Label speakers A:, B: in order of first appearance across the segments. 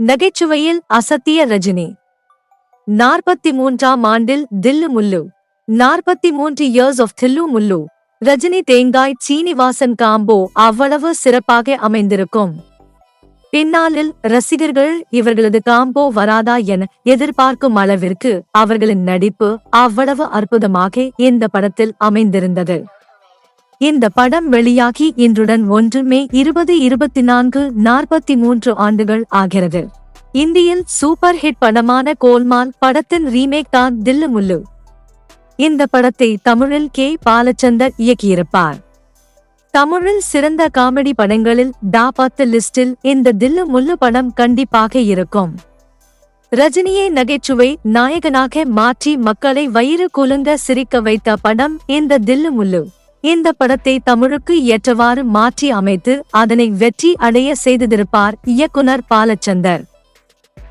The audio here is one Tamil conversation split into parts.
A: நகைச்சுவையில் அசத்திய ரஜினி. நாற்பத்தி மூன்றாம் ஆண்டில் தில்லு முல்லு. நாற்பத்தி மூன்று இயர்ஸ் ஆஃப் தில்லு முல்லு. ரஜினி தேங்காய் சீனிவாசன் காம்போ அவ்வளவு சிறப்பாக அமைந்திருக்கும். பின்னாளில் ரசிகர்கள் இவர்களது காம்போ வராதா என எதிர்பார்க்கும் அளவிற்கு அவர்களின் நடிப்பு அவ்வளவு அற்புதமாக இந்த படத்தில் அமைந்திருந்தது. இந்த படம் வெளியாகி இன்றுடன் ஒன்று மே இருபது இருபத்தி நான்கு நாற்பத்தி மூன்று ஆண்டுகள் ஆகிறது. இந்தியில் சூப்பர் ஹிட் படமான கோல்மால் படத்தின் ரீமேக் தான் தில்லு முல்லு இந்த படத்தை தமிழில் கே. பாலச்சந்தர் இயக்கியிருப்பார். தமிழில் சிறந்த காமெடி படங்களில் டா பத்து லிஸ்டில் இந்த தில்லு முல்லு படம் கண்டிப்பாக இருக்கும். ரஜினியை நகைச்சுவை நாயகனாக மாற்றி மக்களை வயிறு குலுங்க சிரிக்க வைத்த படம் இந்த தில்லு முல்லு இந்த படத்தை தமிழுக்கு ஏற்றவாறு மாற்றி அமைத்து அதனை வெற்றி அடைய செய்திருப்பார் இயக்குனர் பாலச்சந்தர்.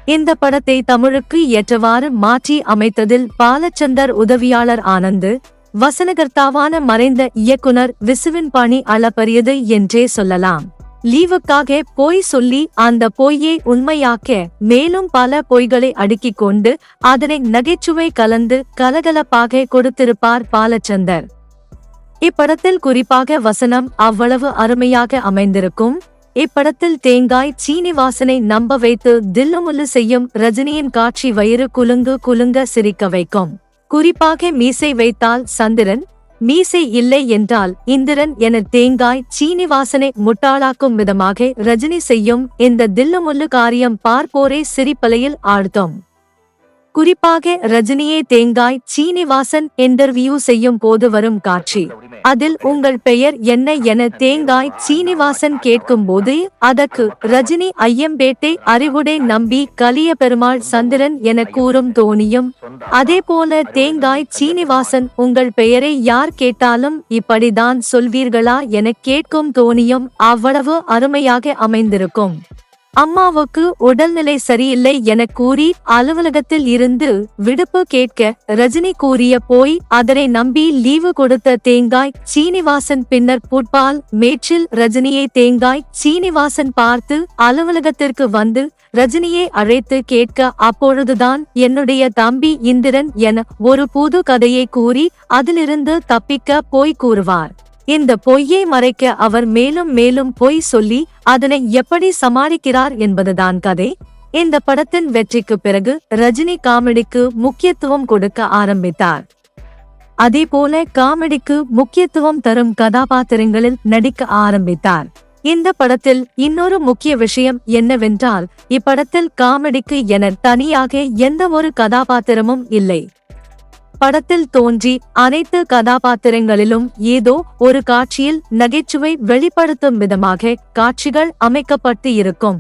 A: இந்த படத்தை தமிழுக்கு ஏற்றவாறு மாற்றி அமைத்ததில் பாலச்சந்தர் உதவியாளர் ஆனந்து வசனகர்த்தாவான மறைந்த இயக்குனர் விசுவின் பணி அளப்பரியது என்றே சொல்லலாம். லீவுக்காக பொய் சொல்லி அந்த பொய்யை உண்மையாக்க மேலும் பல பொய்களை அடுக்கிக் கொண்டு அதனை நகைச்சுவை கலந்து கலகலப்பாக கொடுத்திருப்பார் பாலச்சந்தர். இப்படத்தில் குறிப்பாக வசனம் அவ்வளவு அருமையாக அமைந்திருக்கும். இப்படத்தில் தேங்காய் சீனிவாசனை நம்ப வைத்து தில்லுமுல்லு செய்யும் ரஜினியின் காட்சி வயிறு குலுங்கு குலுங்க சிரிக்க வைக்கும். குறிப்பாக மீசை வைத்தால் சந்திரன் மீசை இல்லை என்றால் இந்திரன் என தேங்காய் சீனிவாசனை முட்டாளாக்கும் விதமாக ரஜினி செய்யும் இந்த தில்லுமுல்லு காரியம் பார்ப்போரை சிரிப்பலையில் ஆழ்த்தும். குறிப்பாக ரஜினியே தேங்காய் சீனிவாசன் இன்டர்வியூ செய்யும் போது வரும் காட்சி. அதில் உங்கள் பெயர் என்ன என தேங்காய் சீனிவாசன் கேட்கும்போது அதற்கு ரஜினி ஐயம்பேட்டை அறிவுடை நம்பி கலிய பெருமாள் சந்திரன் என கூறும் தோனியும் அதே போல தேங்காய் சீனிவாசன் உங்கள் பெயரை யார் கேட்டாலும் இப்படிதான் சொல்வீர்களா என கேட்கும் தோனியும் அவ்வளவு அருமையாக அமைந்திருக்கும். அம்மாவுக்கு உடல்நிலை சரியில்லை என கூறி அலுவலகத்தில் இருந்து விடுப்பு கேட்க ரஜினி கூறிய போய் அதனை நம்பி லீவு கொடுத்த தேங்காய் சீனிவாசன் பின்னர் புட்பால் மேட்சில் ரஜினியை தேங்காய் சீனிவாசன் பார்த்து அலுவலகத்திற்கு வந்து ரஜினியை அழைத்து கேட்க அப்பொழுதுதான் என்னுடைய தம்பி இந்திரன் என ஒரு புது கதையை கூறி அதிலிருந்து தப்பிக்க போய் கூறுவார். இந்த பொய்யை மறைக்க அவர் மேலும் மேலும் பொய் சொல்லி அதனை எப்படி சமாளிக்கிறார் என்பதுதான் கதை. இந்த படத்தின் வெற்றிக்கு பிறகு ரஜினி காமெடிக்கு முக்கியத்துவம் கொடுக்க ஆரம்பித்தார். அதேபோல காமெடிக்கு முக்கியத்துவம் தரும் கதாபாத்திரங்களில் நடிக்க ஆரம்பித்தார். இந்த படத்தில் இன்னொரு முக்கிய விஷயம் என்னவென்றால் இப்படத்தில் காமெடிக்கு என தனியாக எந்த ஒரு கதாபாத்திரமும் இல்லை. படத்தில் தோன்றி அனைத்து கதாபாத்திரங்களிலும் ஏதோ ஒரு காட்சியில் நகைச்சுவை வெளிப்படுத்தும் விதமாக காட்சிகள் அமைக்கப்பட்டு இருக்கும்.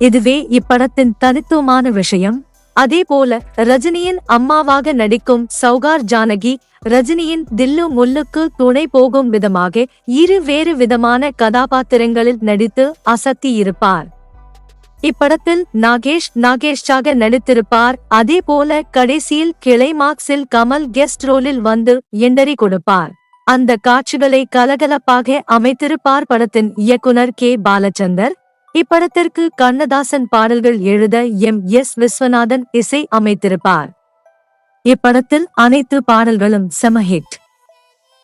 A: இதுவே இப்படத்தின் தனித்துவமான விஷயம். அதேபோல ரஜினியின் அம்மாவாக நடிக்கும் சௌகார் ஜானகி ரஜினியின் தில்லு முல்லுக்கு துணை போகும் விதமாக இரு வேறு விதமான கதாபாத்திரங்களில் நடித்து அசத்தி இருப்பார். இப்படத்தில் நாகேஷ் நாகேஷாக நடித்திருப்பார். அதே போல கடைசியில் கிளைமாக்ஸில் கமல் கெஸ்ட் ரோலில் வந்து எண்டரி கொடுப்பார். அந்த காட்சிகளை கலகலப்பாக அமைத்திருப்பார் படத்தின் இயக்குனர் கே. பாலச்சந்தர். இப்படத்திற்கு கண்ணதாசன் பாடல்கள் எழுத எம். எஸ். விஸ்வநாதன் இசை அமைத்திருப்பார். இப்படத்தில் அனைத்து பாடல்களும் செமஹிட்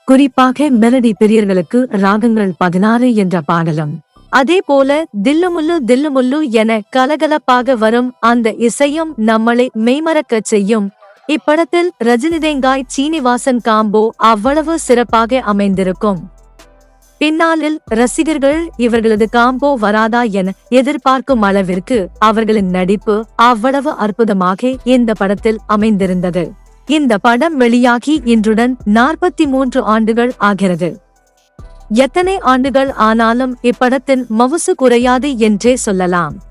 A: குறிப்பாக மெலடி பிரியர்களுக்கு ராகங்கள் பதினாறு என்ற பாடலும். அதே போல தில்லுமுல்லு தில்லுமுல்லு என கலகலப்பாக வரும் அந்த இசையும் நம்மளை மெய்மறக்கச் செய்யும். இப்படத்தில் ரஜினிதேங்காய் சீனிவாசன் காம்போ அவ்வளவு சிறப்பாக அமைந்திருக்கும். பின்னாளில் ரசிகர்கள் இவர்களது காம்போ வராதா என எதிர்பார்க்கும் அளவிற்கு அவர்களின் நடிப்பு அவ்வளவு அற்புதமாக இந்த படத்தில் அமைந்திருந்தது. இந்த படம் வெளியாகி இன்றுடன் நாற்பத்தி மூன்று ஆண்டுகள் ஆகிறது. எத்தனை ஆண்டுகள் ஆனாலும் இப்படத்தின் மவுசு குறையாது என்றே சொல்லலாம்.